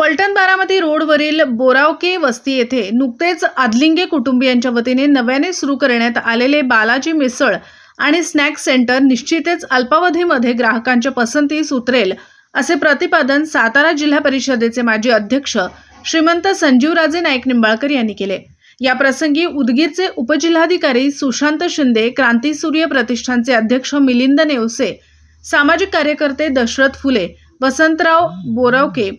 फलटण बारामती रोडवरील बोरावके वस्ती येथे नुकतेच आदलिंगे कुटुंबियांच्या वतीने नव्याने सुरू करण्यात आलेले बालाजी मिसळ आणि स्नॅक सेंटर निश्चितच अल्पावधीमध्ये ग्राहकांच्या पसंतीस उतरेल असे प्रतिपादन सातारा जिल्हा परिषदेचे माजी अध्यक्ष श्रीमंत संजीवराजे नाईक निंबाळकर यांनी केले. या प्रसंगी उदगीरचे उपजिल्हाधिकारी सुशांत शिंदे क्रांतीसूर्य प्रतिष्ठानचे अध्यक्ष मिलिंद नेवसे सामाजिक कार्यकर्ते दशरथ फुले वसंतराव बोरावके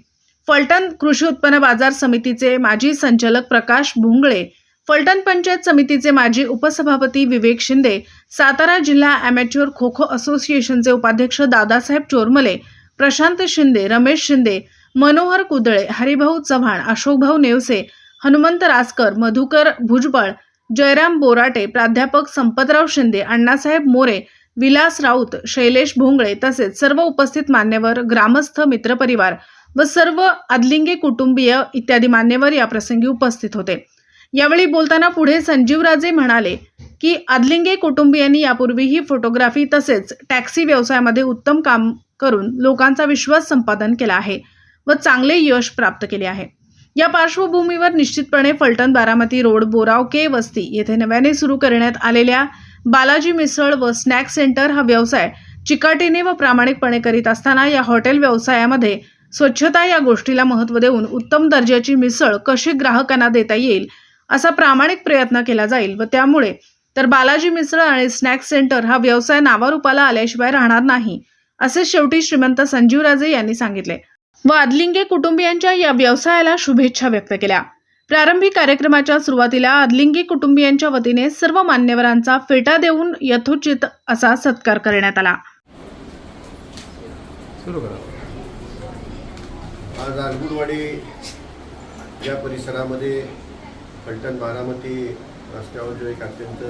फलटण कृषी उत्पन्न बाजार समितीचे माजी संचालक प्रकाश भुंगळे फलटण पंचायत समितीचे माजी उपसभापती विवेक शिंदे सातारा जिल्हा अमॅच्युअर खो खो असोसिएशनचे उपाध्यक्ष दादासाहेब चोरमले प्रशांत शिंदे रमेश शिंदे मनोहर कुदळे हरिभाऊ चव्हाण अशोकभाऊ नेवसे हनुमंत रासकर मधुकर भुजबळ जयराम बोराटे प्राध्यापक संपतराव शिंदे अण्णासाहेब मोरे विलास राऊत शैलेश भोंगळे तसेच सर्व उपस्थित मान्यवर ग्रामस्थ मित्रपरिवार व सर्व आदलिंगे कुटुंबीय इत्यादी मान्यवर या प्रसंगी उपस्थित होते. यावेळी बोलताना पुढे संजीवराजे म्हणाले की आदलिंगे कुटुंबियांनी यापूर्वीही फोटोग्राफी तसेच टॅक्सी व्यवसायामध्ये उत्तम काम करून लोकांचा विश्वास संपादन केला आहे व चांगले यश प्राप्त केले आहे. या पार्श्वभूमीवर निश्चितपणे फलटण बारामती रोड बोराव के वस्ती येथे नव्याने सुरू करण्यात आलेल्या बालाजी मिसळ व स्नॅक सेंटर हा व्यवसाय चिकाटीने व प्रामाणिकपणे करीत असताना या हॉटेल व्यवसायामध्ये स्वच्छता या गोष्टीला महत्त्व देऊन उत्तम दर्जाची मिसळ कशी ग्राहकांना देता येईल असा प्रामाणिक प्रयत्न केला जाईल व त्यामुळे तर बालाजी मिसळ आणि स्नॅक सेंटर हा व्यवसाय नावारूपाला आल्याशिवाय राहणार नाही असे शेवटी श्रीमंत संजीवराजे यांनी सांगितले. व आदलिंगे कुटुंबियांच्या या व्यवसायाला शुभेच्छा व्यक्त केल्या. प्रारंभी कार्यक्रमाच्या सुरुवातीला आदलिंगी कुटुंबियांच्या वतीने सर्व मान्यवरांचा फेटा देऊन यथोचित असा सत्कार करण्यात आला. सुरू करा. आज आरगुडवाडी या परिसरामध्ये फलटण बारामती रस्त्यावर जो एक अत्यंत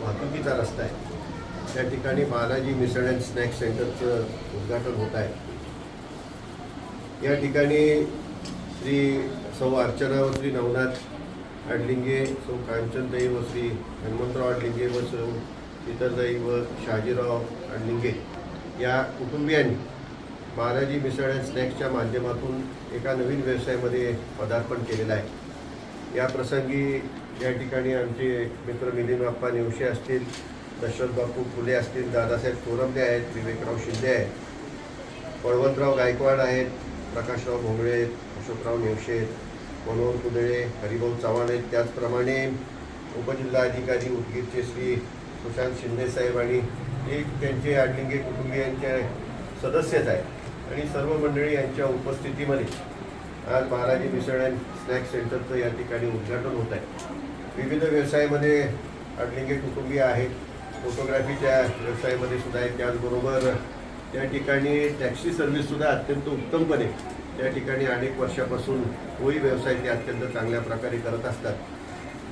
वाहतुकीचा रस्ता आहे त्या ठिकाणी बालाजी मिसळ अँड स्नॅक्स सेंटरचं उद्घाटन होत आहे. या ठिकाणी श्री सौ अर्चना व श्री नवनाथ अडलिंगे सौ कांचनताई व श्री हनुमंतराव अडलिंगे व सौ इतरताई व शहाजीराव अडलिंगे या कुटुंबियांनी बालाजी मिसळ अँड स्नॅक्सच्या माध्यमातून एका नवीन व्यवसायामध्ये पदार्पण केलेलं आहे. या प्रसंगी या ठिकाणी आमचे मित्र मिलिंद बाप्पा नेवशे असतील दशरथ बापू फुले असतील दादासाहेब कोरंबे आहेत विवेकराव शिंदे आहेत बळवंतराव गायकवाड आहेत प्रकाशराव भोंगळे आहेत अशोकराव नेवशे आहेत मनोहर कुदळे हरिभाऊ चव्हाण आहेत. त्याचप्रमाणे उपजिल्हाधिकारी उदगीरचे श्री सुशांत शिंदेसाहेब आणि एक त्यांचे आडलिंगे कुटुंबियांचे सदस्यच आहेत. आणि सर्व मंडळी यांच्या उपस्थितीमध्ये आज बालाजी मिसळ अँड स्नॅक सेंटरचं या ठिकाणी उद्घाटन होत आहे. विविध व्यवसायामध्ये अडलिंगे कुटुंबीय आहेत. फोटोग्राफीच्या व्यवसायामध्ये सुद्धा आहेत. त्याचबरोबर त्या ठिकाणी टॅक्सी सर्व्हिससुद्धा अत्यंत उत्तमपणे त्या ठिकाणी अनेक वर्षापासून तोही व्यवसाय ते अत्यंत चांगल्या प्रकारे करत असतात.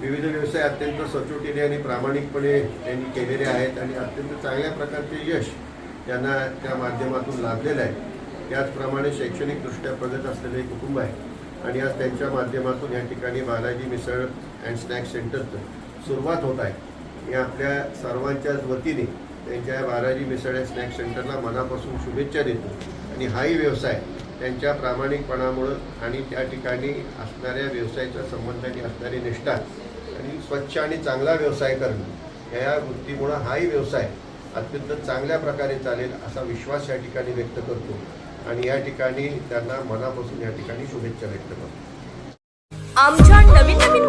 विविध व्यवसाय अत्यंत सचोटीने आणि प्रामाणिकपणे त्यांनी केलेले आहेत आणि अत्यंत चांगल्या प्रकारचे यश त्यांना त्या माध्यमातून लाभलेलं आहे. त्याचप्रमाणे शैक्षणिकदृष्ट्या प्रगत असलेले कुटुंब आहे. आणि आज त्यांच्या माध्यमातून या ठिकाणी बालाजी मिसळ अँड स्नॅक सेंटरचं सुरुवात होत आहे. मी आपल्या सर्वांच्याच वतीने त्यांच्या या बालाजी मिसळ अँड स्नॅक सेंटरला मनापासून शुभेच्छा देतो. आणि हाही व्यवसाय त्यांच्या प्रामाणिकपणामुळं आणि त्या ठिकाणी असणाऱ्या व्यवसायाच्या संबंधाने असणारी निष्ठा आणि स्वच्छ आणि चांगला व्यवसाय करणं या वृत्तीमुळं हाही व्यवसाय अत्यंत चांगल्या प्रकारे चालेल असा विश्वास या ठिकाणी व्यक्त करतो. आणि या ठिकाणी त्यांना मनापासून या ठिकाणी शुभेच्छा व्यक्त करतो. आमच्या नवीन नवीन